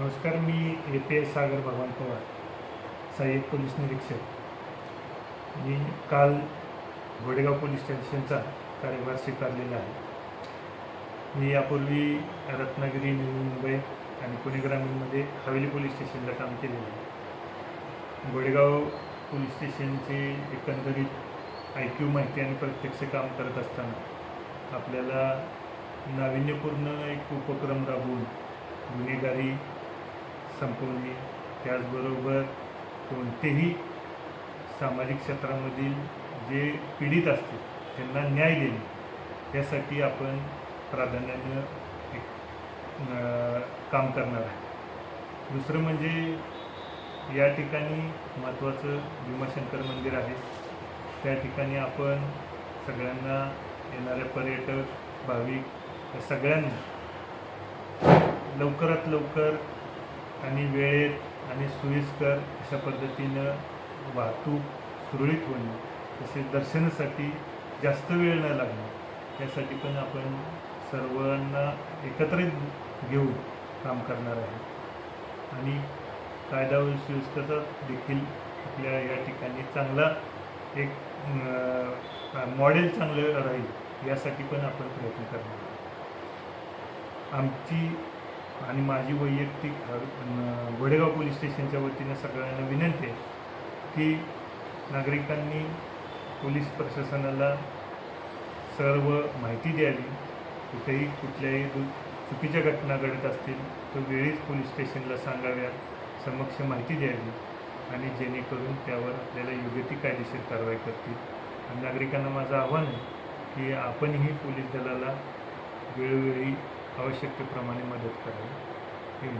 नमस्कार मी A P S सागर भगवान पवार सहाय्यक पोलीस निरीक्षक. मी काल घोडेगाव पोलीस स्टेशनचा कार्यभार स्वीकारलेला आहे. मी यापूर्वी रत्नागिरी नवी मुंबई आणि पुणे ग्रामीणमध्ये हवेली पोलीस स्टेशनला काम केलेलं आहे. घोडेगाव पोलीस स्टेशनचे एकंदरीत आय क्यू माहिती आणि प्रत्यक्ष काम करत असताना आपल्याला नाविन्यपूर्ण एक उपक्रम राबवून गुन्हेगारी संपवणे त्याचबरोबर कोणतेही सामाजिक क्षेत्रामधील जे पीडित असतील त्यांना न्याय देणे. यासाठी आपण प्राधान्यानं एक काम करणार आहे. दुसरं म्हणजे या ठिकाणी महत्त्वाचं भीमाशंकर मंदिर आहे. त्या ठिकाणी आपण सगळ्यांना येणाऱ्या पर्यटक भाविक या सगळ्यांना लवकरात लवकर आणि वेळेत आणि सोयीस्कर अशा पद्धतीनं वाहतूक सुरळीत होणे तसेच दर्शनासाठी जास्त वेळ न लागणे यासाठी पण आपण सर्वांना एकत्रित घेऊन काम करणार आहे. आणि कायदा व सुव्यवस्थेचा देखील आपल्या या ठिकाणी चांगला एक मॉडेल चांगलं राहील यासाठी पण आपण प्रयत्न करणार आमची आणि माझी वैयक्तिक वडेगाव पोलीस स्टेशनच्या वतीनं सगळ्यांना विनंती आहे की नागरिकांनी पोलीस प्रशासनाला सर्व माहिती द्यावी. कुठेही कुठल्याही दु चुकीच्या घटना घडत असतील तर वेळीच पोलीस स्टेशनला सांगाव्या समक्ष माहिती द्यावी आणि जेणेकरून त्यावर आपल्याला योग्य ती कायदेशीर कारवाई करतील. आणि नागरिकांना माझं आव्हान आहे की आपणही पोलीस दलाला वेळोवेळी आवश्यकतेप्रमाणे मदत करावी. हे